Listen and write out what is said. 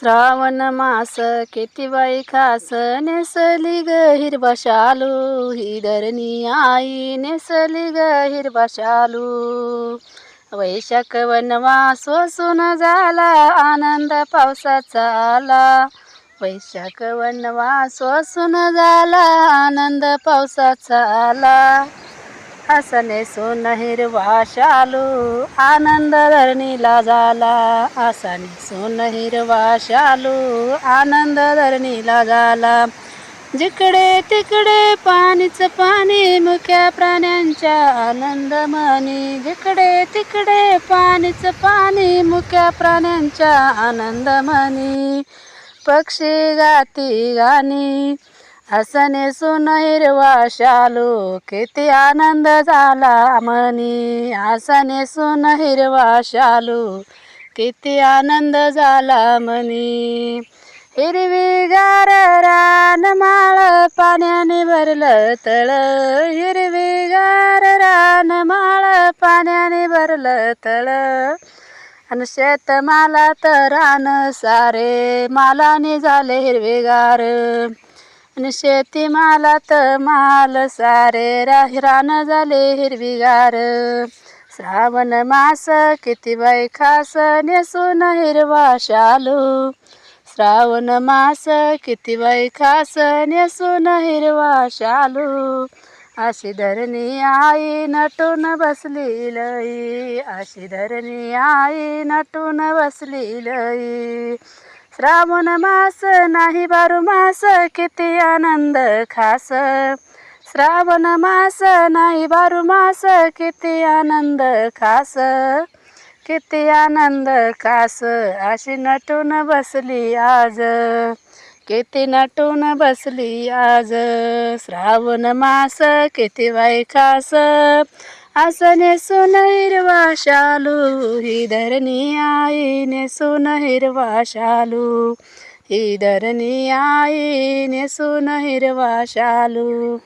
श्रावण मास किती बाई खास नेसली ग हिरवा शालू ही धरणी आई नेसली ग हिरवा शालू. वैशाख वनवास वसून झाला आनंद पावसाचा आला. वैशाख वनवास वसून झाला आनंद पावसाचा आला. हसने सोन हिरवा शालू आनंद धरणीला झाला हसने सोन हिरवा शालू आनंद धरणीला झाला जिकडे तिकडे पाणीच पाणी मुख्या प्राण्यांच्या आनंद मनी जिकडे तिकडे पाणीच पाणी मुख्या प्राण्यांच्या आनंद मनी पक्षी गाती गाणी हसने सुन हिरवा शालू किती आनंद झाला मनी हसने सुन हिरवा शालू किती आनंद झाला मनी हिरवी गार रान माळ पाण्याने भरलं तळ. हिरवी गार रान माळ पाण्याने भरलं तळ. आणि शेत माला तर रान सारे मालाने झाले हिरवेगार आणि शेती मालात माल सारे राहिरान झाले हिरवीगार. श्रावण मास किती बाई खास नेसून हिरवा शालू. श्रावण मास किती बाई खास नेसून हिरवा शालू. अशी धरणी आई नटून बसली लई. अशी धरणी आई नटून बसली लई. श्रावण मास नाही बारू मास किती आनंद खास. श्रावण मास नाही बारू मास किती आनंद खास. किती आनंद खास अशी नटून बसली आज. किती नटून बसली आज. श्रावण मास किती बाई खास. असने सुन हिरवा शालू ही धरणी आईने सुन हिरवा शालू ही धरणी आईने सुन हिरवा शालू